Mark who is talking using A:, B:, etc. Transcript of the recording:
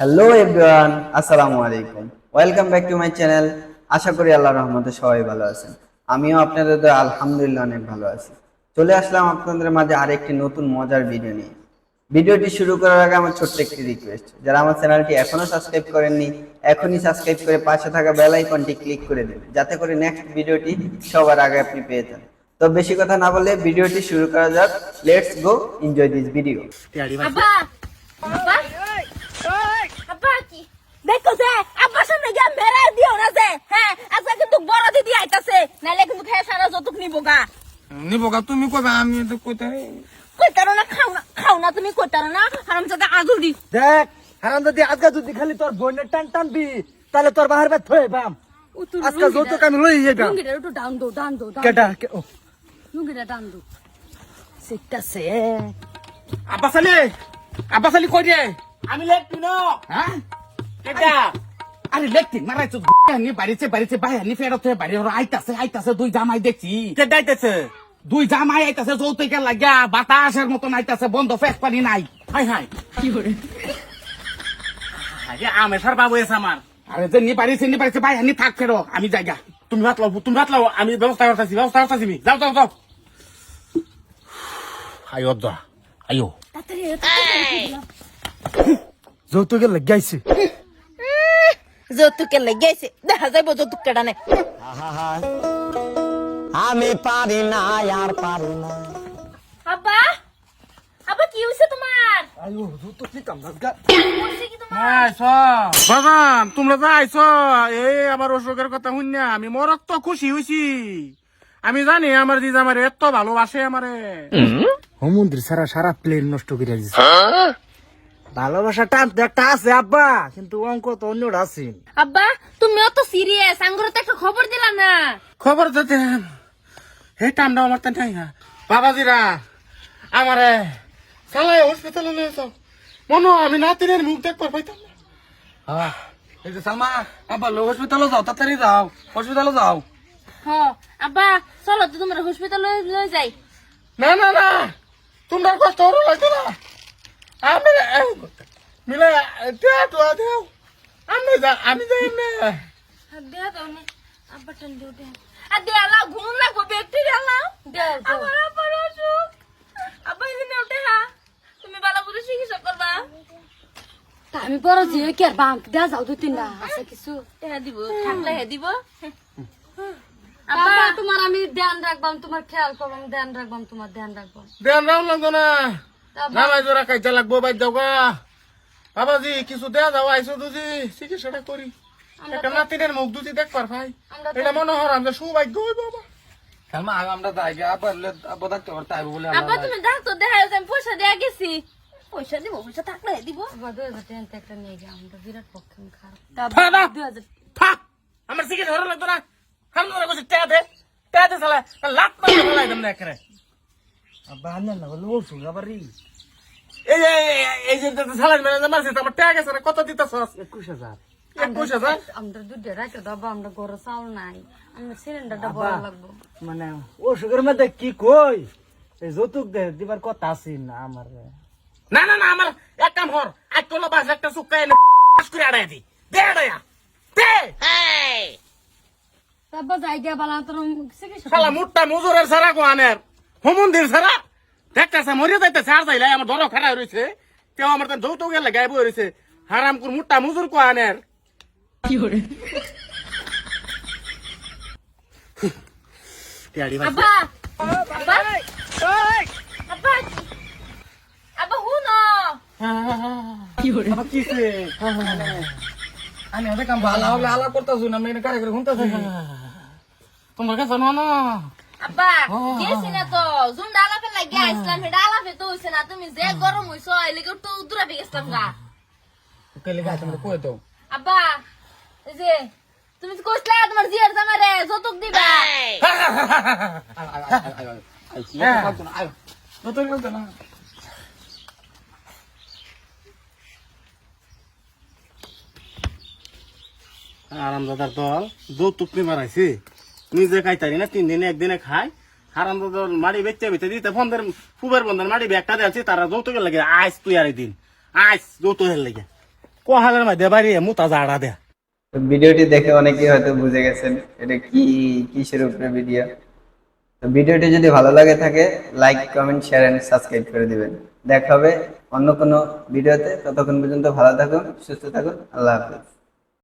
A: Hello everyone আসসালামু আলাইকুম welcome back to my channel আশা করি আল্লাহ রহমতে সবাই ভালো আছেন। আমিও আপনাদের দয়া, আলহামদুলিল্লাহ, অনেক ভালো আছি। চলে আসলাম আপনাদের মাঝে আরেকটি নতুন মজার ভিডিও নিয়ে। ভিডিওটি শুরু করার আগে আমার ছোট্ট একটি রিকোয়েস্ট যারা আমার চ্যানেলটি এখনও সাবস্ক্রাইব করেননি, এখনই সাবস্ক্রাইব করে পাশে থাকা বেল আইকনটি ক্লিক করে দেবেন। যাতে করে নেক্সট ভিডিওটি সবার আগে আপনি পেয়ে যান। তো বেশি কথা না বলে ভিডিওটি শুরু করা যাক। Let's go enjoy this video
B: আব্বা আব্বা আব্বা কি দেখো যে আব্বা সামনে গিয়ে মেরে দিও না যে হ্যাঁ আজকে কিন্তু বড় দিদি আইতাছে নালে কিন্তু খেয়ে সারা যতক নিবো গা
C: নিবগা তুমি কবে আমি তো কইতে
B: কইতারো না খাও না খাও না তুমি কইতারো না হারাম জাদা আজুরি
D: দেখ হারাম যদি আজকে যদি খালি তোর বোনের টান টানবি তাহলে তোর বাহার বেত হয়ে বাম। আজকে যৌতুক আমি লই যাইবাম।
B: লুঙ্গিটা একটু ডাউন দো ডাউন দো
D: কেটা ও,
B: লুঙ্গিটা ডাউন দো। সিকতাছে
C: আব্বাস আলী আব্বাস আলী কই রে? আমি লেখতি ন। হ্যাঁ? কেটা আরে লেখতি মারাই তো নি বাড়িতে বাড়িতে বাইরে ফেরত হয়ে ওরা আইতাছে আইতাছে দুই জামাই দেখছি। কেটা আইতাছে? দুই জামাই আইতাছে যৌতুকের লাগিয়া বাতাসের মতন আইতাছে বন্ধ ফেস পানি নাই। Hi hi.
B: কি করে?
C: আরে আমেশার বাবু এসে আমার। আরে যে নি বাড়িছে নি বাড়িছে বাইরে নি থাক ফেরো আমি জায়গা তুমি ভাত লাও তুমি ভাত লাও আমি ব্যবস্থা করতেছি ব্যবস্থা করতেছি আমি। যাও যাও যাও। আয়ো দা আয়ো
B: তাড়াতাড়ি তাড়াতাড়ি
D: যৌতুকের লাগাইছে
B: যৌতুকের লেগেছে দেখা যাইব যৌতুক কেডা নে
D: আমি পারি না আর পারি না।
B: আব্বা আব্বা কি হইছে তোমার?
D: আয়ো যৌতুক কি কাম গা?
B: হইছে কি তোমার?
C: যে আইছ এই আমার অসুখের কথা শুন না আমি মরক তো খুশি হইছি। আমি জানি আমার দিদা আমার এত ভালোবাসে আমারে।
D: হোমন্দির সারা সারা প্লেন নষ্ট করে দিছে। ভালোবাসা টান একটা আছে আব্বা কিন্তু অঙ্ক তো অন্যটা আছে।
B: আব্বা তুমিও তো সিরিয়াস আঙ্গুর তো একটা খবর দিলা না।
C: খবর তো দেন। হে টান্ডা আমার তো নাই হ্যাঁ। বাবাজিরা আমারে সালাই হসপিটালে নিয়ে যাও। মনো আমি নাতিনের মুখ দেখবার পাইতাম না।
D: হ্যাঁ এই যে সালমা আব্বা লো হসপিটালে যাও তাড়াতাড়ি যাও হসপিটালে যাও।
B: হ আব্বা চলো তো তোমার হসপিটালে লয়ে যাই।
C: না না না তোমরা কষ্ট হলো লাগতো না। আমি মিলে দেয়া তো দেও। আমি যা আমি যাই না
B: দেয়া দাও নে আব্বা টান দিও আর দেয়া লাও ঘুম লাগবো ব্যাকটেরিয়া লাও দেও আমার আব্বার অসুখ আব্বা এদিন উঠে হা তুমি চিকিৎসা করবা
E: আমি বড় যে কি আর বাঙ্ক দেয়া যাও দুই তিনটা আছে কিছু
B: হ্যাঁ দিব থাকলে হ্যাঁ দিব
E: আব্বা
B: আব্বা
E: তোমার আমি ধ্যান রাখবাম তোমার খেয়াল করবাম ধ্যান রাখবাম তোমার ধ্যান রাখবাম
C: দেন রাও লাগতো না নামাই জোড়া খাইতে লাগবো বাইর যাও গা। বাবাজি কিছু দেয়া যাও আইসো দুজি চিকিৎসাটা করি। একটা নাতিনের মুখ দুজি দেখবার ভাই। এটা মনে হর আমরা সৌভাগ্য হইব বাবা।
D: আমরা যাই গা আব্বা আব্বা ডাক্তার করতে আইবো বলে
B: আব্বা তুমি ডাক্তার দেখা আমি পয়সা দেয়া গেছি। পয়সা দিব পয়সা থাকলে হ্যাঁ দিব।
E: আবার দুই একটা নিয়ে গিয়ে আমরা বিরাট পক্ষে খারাপ।
C: ফাদা
E: দুই হাজার
C: ফা আমার চিকিৎসা হর লাগতো না। হাম ধরে কইছি টেয়া দে টেয়া দে সালা লাত মারে ফেলাই দেম না একেবারে
D: আব্বা আনেন না বলে ওষুধ আবারই
C: এই যে এই আমার কত
E: আমরা দুধে রাখে দাবা আমরা ঘরে চাউল নাই আমার সিলিন্ডারটা বড় লাগবো।
D: মানে অসুখের মধ্যে কি কই? এই যৌতুক দে দিবার কথা আছে না আমার।
C: না না না আমার এক কাম হর এক কলো বাস একটা সুক্কা এনে পাস করে আড়াই দি। দে আড়াইয়া দে।
E: তারপর যাই গিয়ে বালা তোর
C: শালা মুটটা মজুরের সারা কো আনের হোমন্দির সারা দেখতেছে মরিয়া যাইতেছে আর আমার ধরো খারাপ রয়েছে কেউ আমার তো যৌতুক গেলে গায়ে বই রয়েছে হারাম কুর মুটটা মজুর কো
D: আমি ওদের কাম ভালো হলে আলাপ করতেছি না মেয়ে কারে করে শুনতেছি
C: তোমার কাছে না না
B: আব্বা গেছি না তো জুন ডালাপে লাগিয়ে আসলাম হে ডালাপে তো হইছে না তুমি যে গরম হইছো এলিগে তো দূরে গেছিলাম গা
D: কেলে গাছ আমরা কই তো
B: আব্বা এই যে তুমি তো কইছলা তোমার জিয়ার জামারে যৌতুক দিবা
D: বলতো না
C: দল যৌতুক নিবার আইছে নিজে খাইতারি না তিন দিনে একদিনে খায় হারামদাদার মাড়ি বেচতে বেচতে দিতে ফোনদের ফুবের বন্ধের মাড়ি ব্যাগটা দিয়েছে তারা যৌতুকের লাগে আইস তুই আর দিন আইস যৌতুকের লাগে কোহালের মধ্যে বাড়ি মুতা জাড়া দে
A: তো ভিডিওটি দেখে অনেকেই হয়তো বুঝে গেছেন এটা কি, কিসের উপরে ভিডিও তো ভিডিওটি যদি ভালো লাগে থাকে like comment share and subscribe করে দিবেন। দেখা হবে অন্য কোনো ভিডিওতে। ততক্ষণ পর্যন্ত ভালো থাকুন, সুস্থ থাকুন, আল্লাহ হাফেজ।